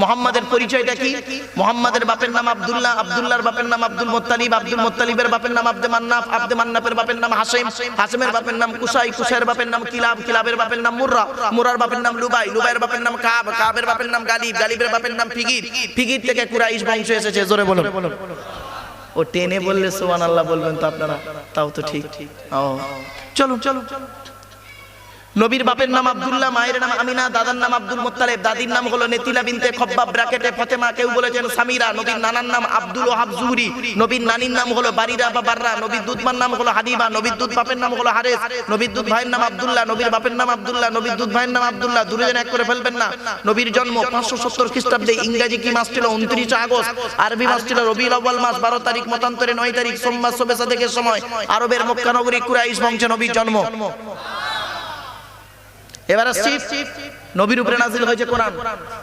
মোহাম্মদের পরিচয়টা কি মোহাম্মদের বাপের নাম আব্দুল্লাহ আব্দুল্লাহর বাপের নাম আব্দুল মোত্তালিব আব্দুল মোত্তালিবের বাপের নাম আব্দে মান্নাফ আব্দে মান্নাফের বাপের নাম হাসিম হাসিমের বাপের নাম কুসাই কুসাইয়ের বাপের নাম কিলাব কিলাবের বাপের নাম মুর্রা মুরার বাপের নাম লুবাই লুবাইয়ের বাপের নাম কাব কাবের বাপের নাম গালিব গালিবের বাপের নাম ফিগির ফিগির থেকে কুরাইশ বংশ এসেছে জোরে বলুন ও টেনে বললে সোহান আল্লাহ বলবেন তো আপনারা তাও তো ঠিক ও চলো চলো নবীর বাপের নাম আব্দুল্লাহ, মায়ের নাম আমিনা, দাদার নাম আব্দুল মোত্তালেব, দাদির নাম হলো নেতিলা বিনতে খব্বাব, ব্র্যাকেটে ফতেমা, কেউ বলেছেন সামিরা, নবীর নানার নাম আব্দুল ওহাব জুহরি, নবীর নানির নাম হলো বারিরা বা বাররা, নবীর দুধমার নাম হলো হাদিবা, নবীর দুধ বাপের নাম হলো হারেস, নবীর দুধ ভাইয়ের নাম আব্দুল্লাহ, নবীর বাপের নাম আব্দুল্লাহ, নবীর দুধ ভাইয়ের নাম আব্দুল্লাহ দুজন এক করে ফেলবেন না। নবীর জন্ম পাঁচশো সত্তর খ্রিস্টাব্দে ইংরেজি কি মাস ছিল? উনত্রিশে আগস্ট। আরবি মাস ছিল রবিউল আউয়াল মাস, বারো তারিখ মতান্তরে নয় তারিখ সোমবার সোবেসা থেকে সময়। আরবের মক্কা নগরী কুরাইশ বংশে নবীর জন্ম। এবার আসছি নবীর উপরে নাজিল হয়েছে কোরআন।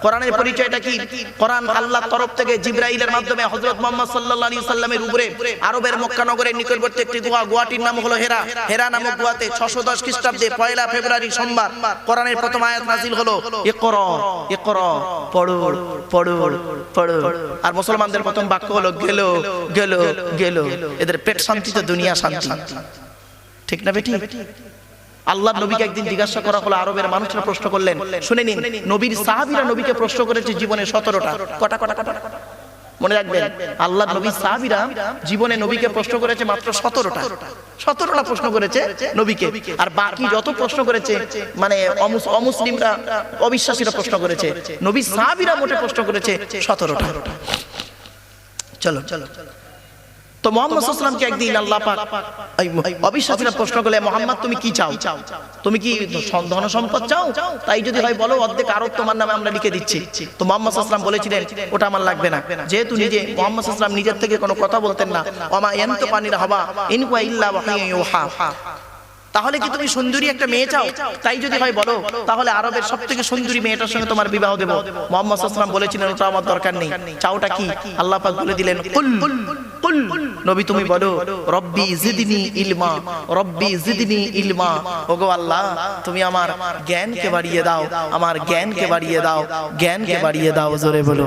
কোরআনের পরিচয়টা কি? কোরআন আল্লাহর তরফ থেকে জিব্রাইলের মাধ্যমে হযরত মুহাম্মদ সাল্লাল্লাহু আলাইহি সাল্লামের উপরে আরবের মক্কা নগরের নিকটবর্তী একটি গুহা গুহাটির নাম হলো হেরা। হেরা নামক গুহাতে 610 খ্রিস্টাব্দে পয়লা ফেব্রুয়ারি সোমবার কোরআনের প্রথম আয়াত নাজিল হলো, ইকরা ইকরা, পড়ো পড়ো পড়ো। আর মুসলমানদের প্রথম বাক্য হলো, গেল গেল গেল। এদের পেট শান্তিতে, দুনিয়া শান্তি। ঠিক না বেটি? আল্লাহ নবীকে একদিন জিজ্ঞাসা করা হলো, আরবের মানুষরা প্রশ্ন করলেন, শুনে নিন, নবীর সাহাবীরা নবীকে প্রশ্ন করেছে জীবনে সতেরোটা। কটা কটা কটা? মনে রাখবেন, আল্লাহ নবী সাহাবীরা জীবনে নবীকে প্রশ্ন করেছে মাত্র সতেরোটা। সতেরোটা প্রশ্ন করেছে নবীকে। আর বাকি যত প্রশ্ন করেছে মানে অমুস- অমুসলিমরা, অবিশ্বাসীরা প্রশ্ন করেছে। নবী সাহাবীরা মোটে প্রশ্ন করেছে সতেরোটা। চলো চলো চলো। তো মোহাম্মদ সাল্লামকে একদিন আল্লাহ পাক অবিশ্বাসীরা প্রশ্ন করলে মোহাম্মদ তুমি কি চাও? তুমি কি ধন সম্পদ চাও? তাই যদি হয় বলো অর্ধেক আরব তোমার নামে আমরা লিখে দিচ্ছি। তো মোহাম্মদ সাল্লাম বলেছিলেন ওটা আমার লাগবে না। যেহেতু নিজে মোহাম্মদ সাল্লাম নিজের থেকে কোনো কথা বলতেন না। অমা এন্ত পানির হবা ইনকুয়া ইল্লা ওয়াহিয়ুন তাহলে কি তুমি সুন্দরী একটা মেয়ে চাও? তাই যদি হয় বলো তাহলে আরবের সব থেকে সুন্দরী মেয়েটার সঙ্গে তোমার বিবাহ দেব। মোহাম্মদ সাল্লাম বলেছিলেন ওটা আমার দরকার নেই চাওটা কি? আল্লাহ পাক বলে দিলেন কুল নবী তুমি বলো রব্বি জিদনি ইলমা রব্বি জিদনি ইলমা। ওগো আল্লাহ তুমি আমার জ্ঞানকে বাড়িয়ে দাও আমার জ্ঞানকে বাড়িয়ে দাও জ্ঞানকে বাড়িয়ে দাও জোরে বলো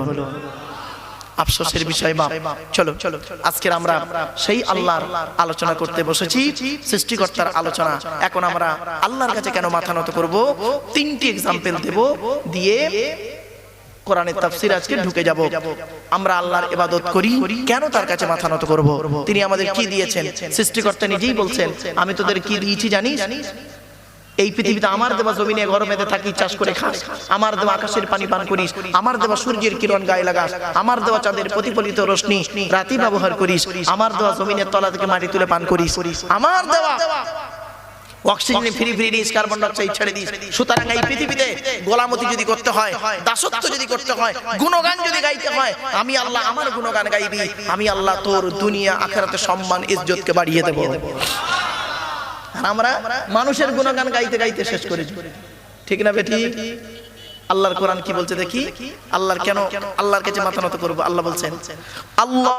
আফসোসের বিষয় বাপ চলো চলো আজকের আমরা সেই আল্লাহর আলোচনা করতে বসেছি সৃষ্টিকর্তার আলোচনা। এখন আমরা আল্লাহর কাছে কেন মাথা নত করব? তিনটি এক্সাম্পল দেব দিয়ে কোরআনের তাফসির আজকে ঢুকে যাব। আমরা আল্লাহর ইবাদত করি। কেন তার কাছে মাথা নত করব? তিনি আমাদের কি দিয়েছেন? সৃষ্টিকর্তা নিজেই বলছেন আমি তোদের কি দিয়েছি জানিস? এই পৃথিবীতে আমার দেওয়া জমিনে গরমেতে থাকি চাষ করে খাস। আমার দেওয়া আকাশের পানি পান করিস। আমার দেওয়া সূর্যের কিরণ গায়ে লাগাস। আমার দেওয়া চাঁদের প্রতিফলিত রশ্মি। রাতি ব্যবহার করিস। আমার দেওয়া জমিনের তলা থেকে মাটি তুলে পান করিস। আমার দেওয়া। অক্সিজেন ফ্রি ফ্রি দিস কার্বন ডাইঅক্সাইড ছেড়ে দিস। সুতরাং এই পৃথিবীতে গোলামতি যদি করতে হয়, দাসত্ব যদি করতে হয়, গুণগান যদি গাইতে হয়, আমি আল্লাহ আমার গুণগান গাইবি, আমি আল্লাহ তোর দুনিয়া, আখেরাতে সম্মান, ইজ্জতকে বাড়িয়ে দেবো। আর আমরা মানুষের গুণগান গাইতে গাইতে শেষ করেছি ঠিক না বেটি? আল্লাহর কোরআন কি বলছে দেখি? আল্লাহর কেন? আল্লাহর কাছে মাথা নত করব। আল্লাহ বলছেন, আল্লাহ